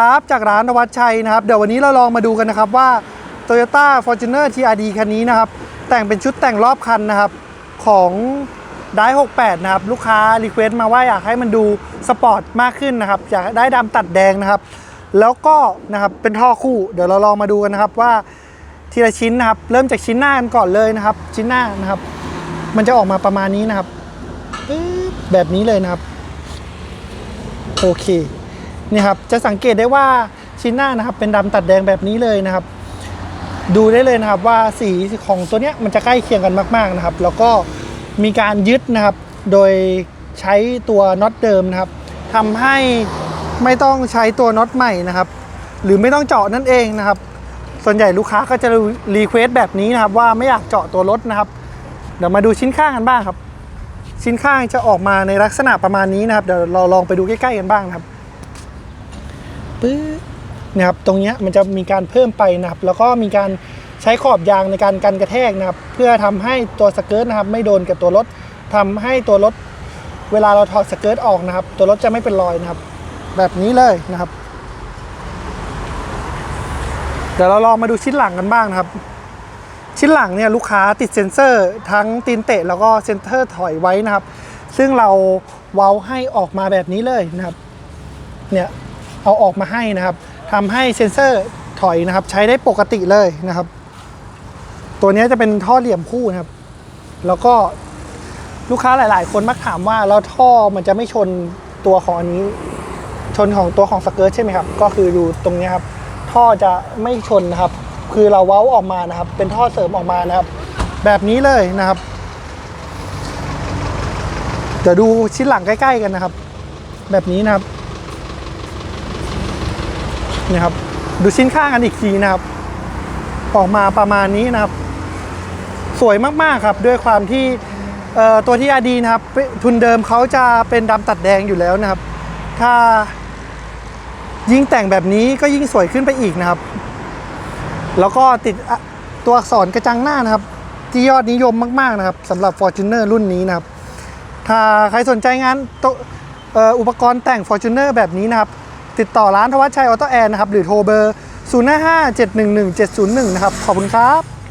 ครับจากร้านนวัดชัยนะครับ เดี๋ยววันนี้เราลองมาดูกันนะครับว่า Toyota Fortuner TRD คันนี้นะครับ แต่งเป็นชุดแต่งรอบคันนะครับ ของได้68 นะครับ ลูกค้ารีเควสต์มาว่าอยากให้มันดูสปอร์ตมากขึ้นนะครับ อยากได้ดำตัดแดงนะครับ แล้วก็นะครับเป็นท่อคู่ เดี๋ยวเราลองมาดูกันนะครับว่าทีละชิ้นนะครับ เริ่มจากชิ้นหน้ากันก่อนเลยนะครับ ชิ้นหน้านะครับ มันจะออกมาประมาณนี้นะครับแบบนี้เลยนะครับโอเค นี่ครับจะสังเกตได้ว่าชิ้นหน้านะครับเป็นดำตัดแดงแบบนี้เลยนะครับ ดูได้เลยนะครับว่าสีของตัวเนี้ยมันจะใกล้เคียงกันมาก ๆนะครับ แล้วก็มีการยึดนะครับโดยใช้ตัวน็อตเดิมนะครับทำให้ไม่ต้องใช้ตัวน็อตใหม่นะครับ หรือไม่ต้องเจาะนั่นเองนะครับ ส่วนใหญ่ลูกค้าก็จะรีเควสแบบนี้นะครับ ว่าไม่อยากเจาะตัวรถนะครับ เดี๋ยวมาดูชิ้นข้างกันบ้างครับ ชิ้นข้างจะออกมาในลักษณะประมาณนี้นะครับ เดี๋ยวเราลองไปดูใกล้ๆกันบ้างนะครับ ปึ๊บนะครับตรงนี้มันจะมีการเพิ่มไปนะครับ แล้วก็มีการใช้ขอบยางในการกันกระแทกนะครับ เพื่อทำให้ตัวสเกิร์ตนะครับ ไม่โดนกับตัวรถทำให้ตัวรถ เวลาเราถอดสเกิร์ตออกนะครับ ตัวรถจะไม่เป็นรอยนะครับ แบบนี้เลยนะครับ เดี๋ยวเราลองมาดูชิ้นหลังกันบ้างนะครับ ชิ้นหลังเนี่ยลูกค้าติดเซ็นเซอร์ ทั้งตีนเตะแล้วก็เซ็นเตอร์ถอยไว้นะครับ ซึ่งเราเว้าให้ออกมาแบบนี้เลยนะครับ เนี่ย เอาออกมาให้นะครับทำให้เซ็นเซอร์ถอยนะครับใช้ได้ปกติเลยนะครับ ตัวนี้จะเป็นท่อเหลี่ยมคู่นะครับ แล้วก็ลูกค้าหลาย ๆ คนมักถามว่าแล้วท่อมันจะไม่ชนตัวของอันนี้ ชนของตัวของสเกิร์ตใช่ไหมครับ ก็คืออยู่ตรงนี้ครับท่อจะไม่ชนนะครับ คือเราเว้าออกมานะครับ เป็นท่อเสริมออกมานะครับ แบบนี้เลยนะครับเดี๋ยวดูชิ้นหลังใกล้ ๆ กันนะครับ แบบนี้นะครับ นี่ครับ ดูชิ้นข้างกันอีกทีนะครับ ออกมาประมาณนี้นะครับ สวยมากๆครับ ด้วยความที่ตัวที่อาดีนะครับ ทุนเดิมเขาจะเป็นดำตัดแดงอยู่แล้วนะครับ ถ้ายิ่งแต่งแบบนี้ก็ยิ่งสวยขึ้นไปอีกนะครับ แล้วก็ติดตัวอักษรกระจังหน้านะครับ ที่ยอดนิยมมาก ๆนะครับสำหรับ Fortuner รุ่นนี้นะครับ ถ้าใครสนใจงานอ,อ,อุปกรณ์แต่ง Fortuner แบบนี้นะครับ ติดต่อร้านทวัชชัยออโต้แอร์นะครับหรือโทรเบอร์ 0 5 5 7 1 1 7 0 1 นะครับ ขอบคุณครับ